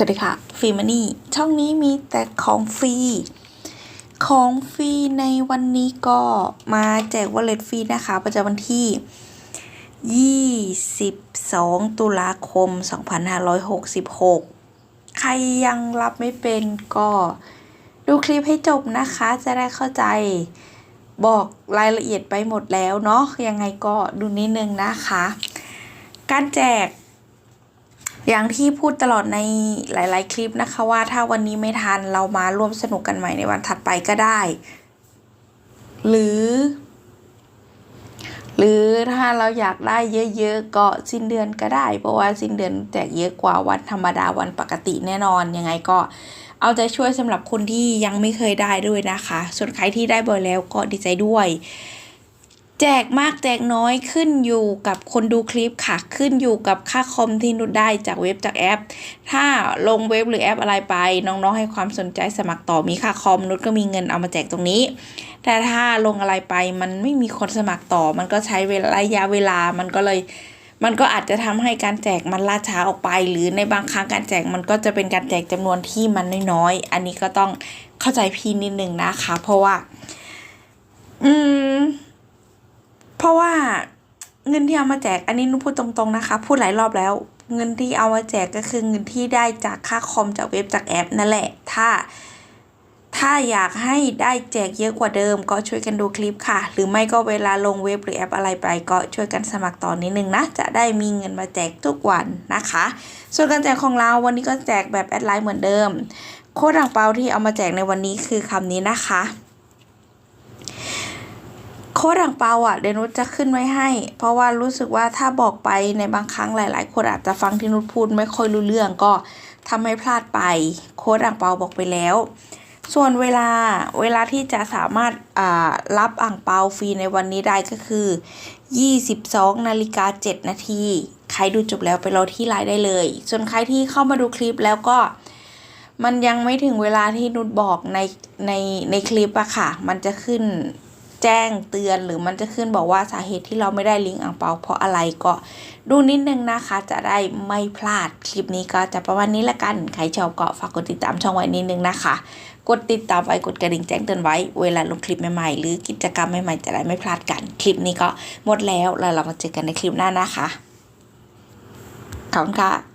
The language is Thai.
สวัสดีค่ะฟรีมานี่ช่องนี้มีแต่ของฟรี ของฟรีในวันนี้ก็มาแจกวอลเล็ตฟรีนะคะ ประจำวันที่ 22 ตุลาคม 2566 ใครยังรับไม่เป็นก็ดูคลิปให้จบนะคะ จะได้เข้าใจบอกรายละเอียดไปหมดแล้วเนาะยังไงก็ดูนิดนึงนะคะ การแจก อย่างที่พูดตลอดในหลาย ๆ คลิปนะคะว่าถ้าวันนี้ไม่ทันเรามาร่วมสนุกกันใหม่ในวันถัดไปก็ได้ หรือ หรือถ้าเราอยากได้เยอะ ๆ ก็สิ้นเดือนก็ได้ เพราะว่าสิ้นเดือนแจกเยอะกว่าวันธรรมดาวันปกติแน่นอนยังไงก็เอาใจช่วยสำหรับคนที่ยังไม่เคยได้ด้วยนะคะ ส่วนใครที่ได้บ่อยแล้วก็ดีใจด้วย แจกมากแจกน้อยขึ้นอยู่กับคนดูคลิปค่ะ ขึ้นอยู่กับค่าคอมที่นุชได้จากเว็บจากแอป ถ้าลงเว็บหรือแอปอะไรไป น้องๆให้ความสนใจสมัครต่อมีค่าคอมนุชก็มีเงินเอามาแจกตรงนี้ แต่ถ้าลงอะไรไปมันไม่มีคนสมัครต่อ มันก็ใช้เวลาระยะเวลามันก็เลย มันก็อาจจะทำให้การแจกมันล่าช้าออกไป หรือในบางครั้งการแจกมันก็จะเป็นการแจกจำนวนที่มันน้อยๆอันนี้ก็ต้องเข้าใจพี่นิดนึงนะคะ เพราะว่า อืม เพราะว่าเงินที่เอามาแจกอันนี้นุพูดตรงๆนะคะ พูดหลายรอบแล้ว เงินที่เอามาแจกก็คือเงินที่ได้จากค่าคอมจากเว็บจากแอปนั่นแหละ ถ้า ถ้าอยากให้ได้แจกเยอะกว่าเดิม ก็ช่วยกันดูคลิปค่ะ หรือไม่ก็เวลาลงเว็บหรือแอปอะไรไป ก็ช่วยกันสมัครต่อนนิดนึงนะ จะได้มีเงินมาแจกทุกวันนะคะ ส่วนการแจกของเราวันนี้ก็แจกแบบแอดไลน์เหมือนเดิม โค้ดอ่างเปาที่เอามาแจกในวันนี้คือคำนี้นะคะ โค้ดอ่างเปาอะเดนุชจะขึ้นไว้ให้ เพราะว่ารู้สึกว่าถ้าบอกไปในบางครั้งหลาย ๆ คนอาจจะฟังที่นุชพูดไม่ค่อยรู้เรื่องก็ทำให้พลาดไป โค้ดอ่างเปาบอกไปแล้ว ส่วนเวลาเวลาที่จะสามารถารับอ่างเปาฟรีในวันนี้ได้ก็คือ 22นาฬิกา7นาทีใครดูจบแล้วไปรอที่ไลน์ได้เลย ส่วนใครที่เข้ามาดูคลิปแล้วก็มันยังไม่ถึงเวลาที่นุชบอกในในในคลิปอะค่ะ มันจะขึ้น แจ้งเตือนหรือมันจะขึ้นบอกว่าสาเหตุที่เราไม่ได้ลิงก์อ่างเปาเพราะอะไรก็ดูนิดนึงนะคะ จะได้ไม่พลาดคลิปนี้ก็จะประมาณนี้ละกัน ใครชอบก็ฝากกดติดตามช่องไว้นิดนึงนะคะ กดติดตามไว้กดกระดิ่งแจ้งเตือนไว้เวลาลงคลิปใหม่ๆ หรือกิจกรรมใหม่ๆจะได้ไม่พลาดกัน คลิปนี้ก็หมดแล้วแล้วเรามาเจอกันในคลิปหน้านะคะขอบคุณค่ะ